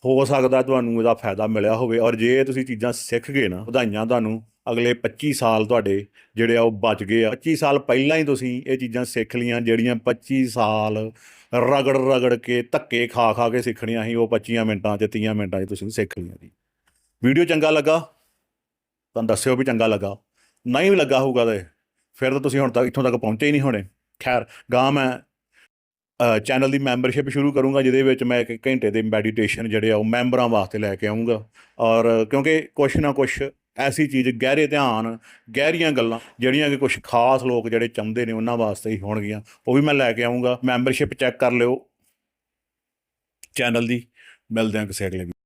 ਹੋ ਸਕਦਾ ਤੁਹਾਨੂੰ ਇਹਦਾ ਫਾਇਦਾ ਮਿਲਿਆ ਹੋਵੇ, ਔਰ ਜੇ ਤੁਸੀਂ ਚੀਜ਼ਾਂ ਸਿੱਖ ਗਏ ਨਾ, ਵਧਾਈਆਂ ਤੁਹਾਨੂੰ, ਅਗਲੇ 25 ਸਾਲ ਤੁਹਾਡੇ ਜਿਹੜੇ ਆ ਉਹ ਬਚ ਗਏ ਆ। 25 ਸਾਲ ਪਹਿਲਾਂ ਹੀ ਤੁਸੀਂ ਇਹ ਚੀਜ਼ਾਂ ਸਿੱਖ ਲੀਆਂ ਜਿਹੜੀਆਂ 25 ਸਾਲ ਰਗੜ ਰਗੜ ਕੇ ਧੱਕੇ ਖਾ ਖਾ ਕੇ ਸਿੱਖਣੀਆਂ ਸੀ, ਉਹ 25 ਮਿੰਟਾਂ 'ਚ 30 ਮਿੰਟਾਂ 'ਚ ਤੁਸੀਂ ਸਿੱਖ ਲਈਆਂ ਜੀ। ਵੀਡੀਓ ਚੰਗਾ ਲੱਗਾ? ਤਾਂ ਦੱਸਿਓ ਵੀ ਚੰਗਾ ਲੱਗਾ। ਨਹੀਂ ਵੀ ਲੱਗਾ ਹੋਊਗਾ ਤੇ ਫਿਰ ਤਾਂ ਤੁਸੀਂ ਹੁਣ ਤੱਕ, ਇੱਥੋਂ ਤੱਕ ਪਹੁੰਚੇ ਹੀ ਨਹੀਂ ਹੋਣੇ। ਖੈਰ, ਗਾਂ ਮੈਂ ਚੈਨਲ ਦੀ ਮੈਂਬਰਸ਼ਿਪ ਸ਼ੁਰੂ ਕਰੂੰਗਾ, ਜਿਹਦੇ ਵਿੱਚ ਮੈਂ ਇੱਕ ਘੰਟੇ ਦੇ ਮੈਡੀਟੇਸ਼ਨ ਜਿਹੜੇ ਆ, ਉਹ ਮੈਂਬਰਾਂ ਵਾਸਤੇ ਲੈ ਕੇ ਆਉਂਗਾ ਔਰ ਕਿਉਂਕਿ ਕੁਛ ਨਾ ਕੁਛ ਐਸੀ ਚੀਜ਼, ਗਹਿਰੇ ਧਿਆਨ, ਗਹਿਰੀਆਂ ਗੱਲਾਂ, ਜਿਹੜੀਆਂ ਕਿ ਕੁਝ ਖਾਸ ਲੋਕ ਜਿਹੜੇ ਚਾਹੁੰਦੇ ਨੇ ਉਹਨਾਂ ਵਾਸਤੇ ਹੀ ਹੋਣਗੀਆਂ। ਉਹ ਵੀ ਮੈਂ ਲੈ ਕੇ ਆਉਂਗਾ ਮੈਂਬਰਸ਼ਿਪ ਚੈੱਕ ਕਰ ਲਿਓ। ਚੈਨਲ ਦੀ। ਮਿਲਦੇ ਹਾਂ ਕਿਸੇ ਅਗਲੇ